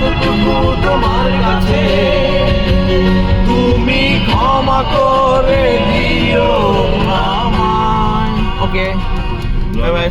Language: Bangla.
কতটুকু তোমার কাছে? তুমি ক্ষমা করে দিও আমায়। Okay bye bye